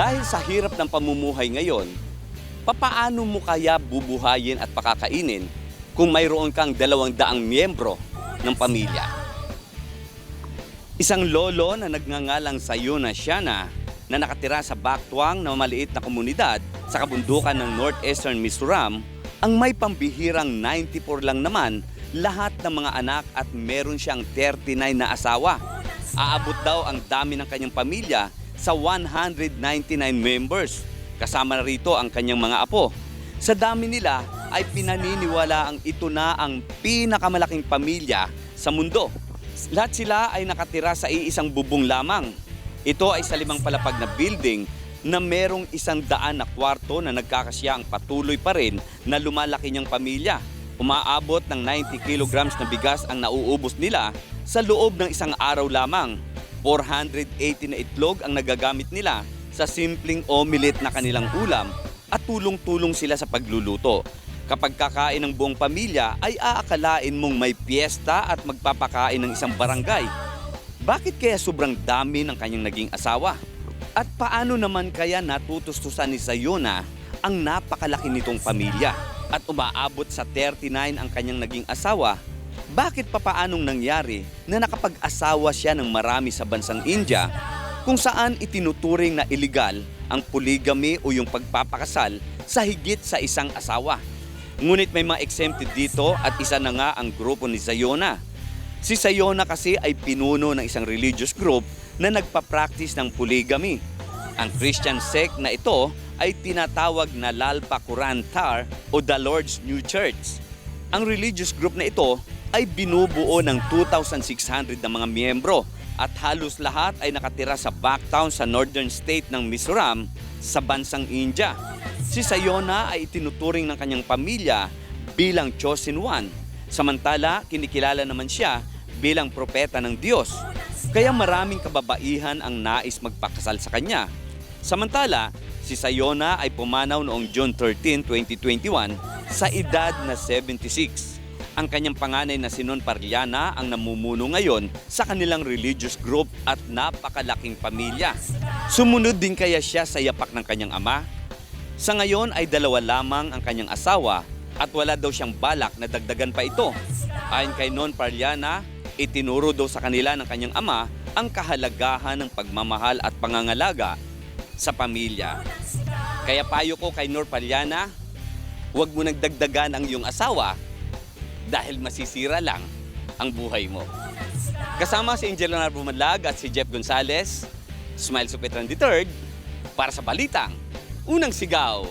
Dahil sa hirap ng pamumuhay ngayon, papaano mo kaya bubuhayin at pakakainin kung mayroon kang dalawang daang miyembro ng pamilya? Isang lolo na nagngangalang Sayuna Siana na nakatira sa Baktuang na maliit na komunidad sa kabundukan ng northeastern Mizoram ang may pambihirang 94 lang naman lahat ng mga anak at meron siyang 39 na asawa. Aabot daw ang dami ng kanyang pamilya sa 199 members. Kasama na rito ang kanyang mga apo. Sa dami nila ay pinaniniwala ang ito na ang pinakamalaking pamilya sa mundo. Lahat sila ay nakatira sa iisang bubong lamang. Ito ay sa limang palapag na building na merong isang daan na kwarto na nagkakasya ang patuloy pa rin na lumalaki niyang pamilya. Umaabot ng 90 kilograms na bigas ang nauubos nila sa loob ng isang araw lamang. 480 na itlog ang nagagamit nila sa simpleng omelette na kanilang ulam at tulong-tulong sila sa pagluluto. Kapag kakain ng buong pamilya ay aakalain mong may piyesta at magpapakain ng isang barangay. Bakit kaya sobrang dami ng kanyang naging asawa? At paano naman kaya natutustusan ni Sayona ang napakalaki nitong pamilya? At umaabot sa 39 ang kanyang naging asawa, bakit pa paanong nangyari na nakapag-asawa siya ng marami sa bansang India kung saan itinuturing na illegal ang polygamy o yung pagpapakasal sa higit sa isang asawa? Ngunit may mga exempted dito at isa na nga ang grupo ni Sayona. Si Sayona kasi ay pinuno ng isang religious group na nagpa-practice ng polygamy. Ang Christian sect na ito ay tinatawag na Lalpa Kurantar o The Lord's New Church. Ang religious group na ito ay binubuo ng 2,600 na mga miyembro at halos lahat ay nakatira sa backtown sa northern state ng Mizoram sa bansang India. Si Sayona ay itinuturing ng kanyang pamilya bilang chosen one. Samantala, kinikilala naman siya bilang propeta ng Diyos. Kaya maraming kababaihan ang nais magpakasal sa kanya. Samantala, si Sayona ay pumanaw noong June 13, 2021 sa edad na 76. Ang kanyang panganay na si Non Parliana ang namumuno ngayon sa kanilang religious group at napakalaking pamilya. Sumunod din kaya siya sa yapak ng kanyang ama? Sa ngayon ay dalawa lamang ang kanyang asawa at wala daw siyang balak na dagdagan pa ito. Ayon kay Non Parliana, itinuro daw sa kanila ng kanyang ama ang kahalagahan ng pagmamahal at pangangalaga sa pamilya. Kaya payo ko kay Nor Paliana, huwag mo nagdagdagan ang iyong asawa dahil masisira lang ang buhay mo. Kasama si Angel Leonardo Bumalag at si Jeff Gonzalez, Smile Supetran III, para sa Balitang, Unang Sigaw.